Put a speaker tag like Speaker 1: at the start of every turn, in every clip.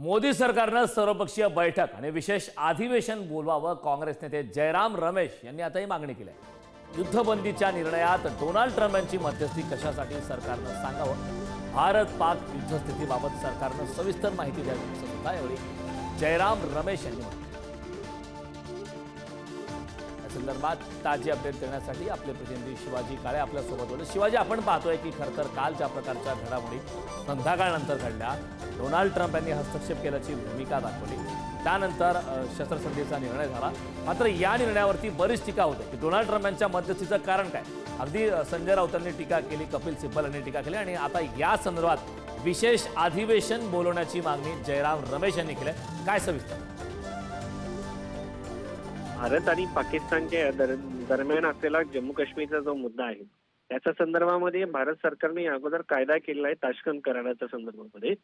Speaker 1: मोदी सरकारनं सर्वपक्षीय बैठक आणि विशेष अधिवेशन बोलवावं काँग्रेस नेते जयराम रमेश यांनी आता ही मागणी केली आहे. युद्धबंदीच्या निर्णयात डोनाल्ड ट्रम्प यांची मध्यस्थी कशासाठी सरकारनं सांगावं? भारत पाक युद्धस्थितीबाबत सरकारनं सविस्तर माहिती द्यावी असं सुद्धा यावेळी जयराम रमेश यांनी म्हटलं. संदर्भात ताजी अपडेट देण्यासाठी आपले प्रतिनिधी शिवाजी काळे आपल्यासोबत होते शिवाजी आपण पाहतोय की खरं तर काल ज्या प्रकारच्या घडामोडी संध्याकाळनंतर घडल्या डोनाल्ड ट्रम्प यांनी हस्तक्षेप केल्याची भूमिका दाखवली. त्यानंतर शस्त्रसंधीचा निर्णय झाला. मात्र या निर्णयावरती बरीच टीका होते. की डोनाल्ड ट्रम्प यांच्या मध्यस्थीचं कारण काय? अगदी संजय राऊतांनी टीका केली कपिल सिब्बल यांनी टीका केली आणि आता या संदर्भात विशेष अधिवेशन बोलवण्याची मागणी जयराम रमेश यांनी केली. काय सविस्तर?
Speaker 2: भारत आणि पाकिस्तानच्या दर- दरम्यान असलेला जम्मू काश्मीरचा जो मुद्दा आहे त्याच्या संदर्भामध्ये भारत सरकारने या अगोदर कायदा केलेला आहे ताशकंद कराराच्या संदर्भामध्ये.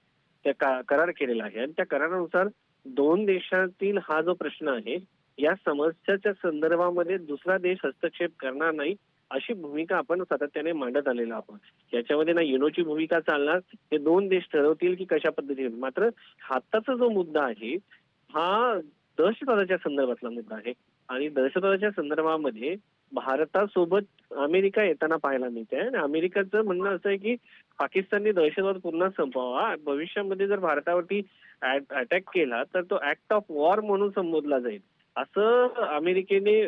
Speaker 2: त्या करार केलेला आहे. आणि त्या करारानुसार दोन देशातील हा जो प्रश्न आहे या समस्याच्या संदर्भामध्ये दुसरा देश हस्तक्षेप करणार नाही अशी भूमिका आपण सातत्याने मांडत आलेलो आहोत. याच्यामध्ये ना युनोची भूमिका चालणार हे दोन देश ठरवतील की कशा पद्धतीने. मात्र हाताचा जो मुद्दा आहे हा दहशतवादाच्या संदर्भातला मुद्दा आहे. आणि दहशतवादाच्या संदर्भामध्ये भारतासोबत अमेरिका येताना पाहायला मिळते आणि अमेरिकाचं म्हणणं असं आहे की पाकिस्तानने दहशतवाद पूर्ण संपवावा. भविष्यामध्ये जर भारतावरती अटॅक केला तर तो ऍक्ट ऑफ वॉर म्हणून संबोधला जाईल. असं अमेरिकेने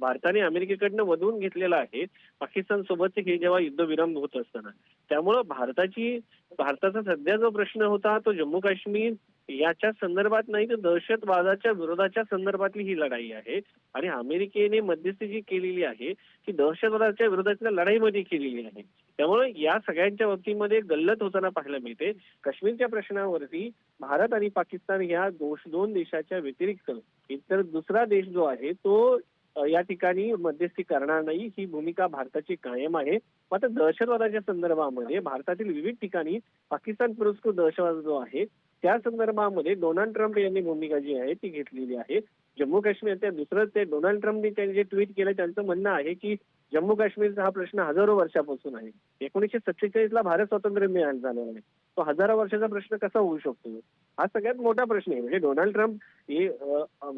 Speaker 2: भारताने अमेरिकेकडनं वधवून घेतलेलं आहे. पाकिस्तान सोबत हे जेव्हा युद्धविराम होत असताना. त्यामुळं भारताची भारताचा सध्या जो प्रश्न होता तो जम्मू काश्मीर याच्या संदर्भात नाही तर दहशतवादाच्या विरोधाच्या संदर्भातली ही लढाई आहे. आणि अमेरिकेने मध्यस्थी जी केलेली आहे ती दहशतवादाच्या विरोधातल्या लढाईमध्ये केलेली आहे. त्यामुळे या सगळ्यांच्या बाबतीमध्ये गल्लत होताना पाहायला मिळते. काश्मीरच्या प्रश्नावरती भारत आणि पाकिस्तान या दोष दोन देशाच्या व्यतिरिक्त इतर दुसरा देश जो आहे तो या ठिकाणी मध्यस्थी करणार नाही. ही भूमिका भारताची कायम आहे. मात्र दहशतवादाच्या संदर्भामध्ये भारतातील विविध ठिकाणी पाकिस्तान पुरस्कृत दहशतवाद जो आहे त्या संदर्भामध्ये डोनाल्ड ट्रम्प यांनी भूमिका जी आहे ती घेतलेली आहे. जम्मू काश्मीरच्या दुसरं ते डोनाल्ड ट्रम्पनी त्यांनी जे ट्विट केलं त्यांचं म्हणणं आहे की जम्मू काश्मीरचा हा प्रश्न हजारो वर्षापासून आहे. एकोणीसशे सत्तेचाळीस ला भारत स्वातंत्र्य मिळाला झालेला आहे. तो हजारो वर्षाचा प्रश्न कसा होऊ शकतो? हा सगळ्यात मोठा प्रश्न आहे. म्हणजे डोनाल्ड ट्रम्प हे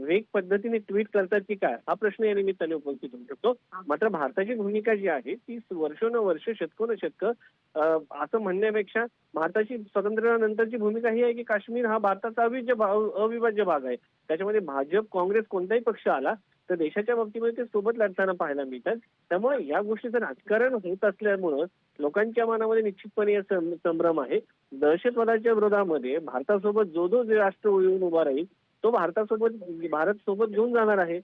Speaker 2: वेग पद्धतीने ट्विट करतात की काय? हा प्रश्न या निमित्ताने उपस्थित होऊ शकतो. मात्र भारताची भूमिका जी आहे ती वर्षोनवर्ष शतकोनशतक असं म्हणण्यापेक्षा भारताची स्वातंत्र्यानंतरची भूमिका ही आहे की काश्मीर हा भारताचा अविभाज्य भाग अविभाज्य भाग आहे. त्याच्यामध्ये भाजप काँग्रेस कोणताही पक्ष आला तर देशाच्या बाबतीमध्ये ते सोबत लढताना पाहायला मिळतात. त्यामुळे या गोष्टीचं राजकारण होत असल्यामुळं लोकांच्या मनामध्ये निश्चितपणे या संभ्रम आहे. दहशतवादाच्या विरोधामध्ये भारतासोबत जो जो राष्ट्र येऊन उभा राहील तो भारतासोबत भारत सोबत घेऊन जाणार आहे.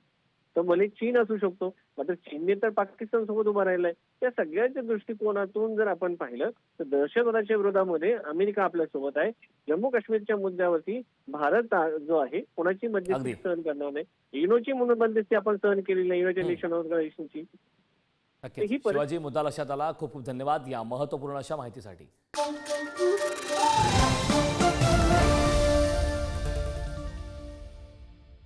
Speaker 2: तर भले चीन असू शकतो. मात्र चीनने तर पाकिस्तान सोबत उभा राहिलाय. त्या सगळ्याच्या दृष्टिकोनातून जर आपण पाहिलं तर दहशतवादाच्या विरोधामध्ये अमेरिका आपल्यासोबत आहे. जम्मू काश्मीरच्या मुद्द्यावरती भारत जो आहे कोणाची मध्यस्थी. सहन करणार नाही. युनोची म्हणून मध्यस्थी आपण सहन केलेली नाही युनायटेड नेशन ऑर्गनायझेशनची.
Speaker 1: शिवाजी मुद्दा लक्षात आला. खूप खूप धन्यवाद या महत्त्वपूर्ण अशा माहितीसाठी.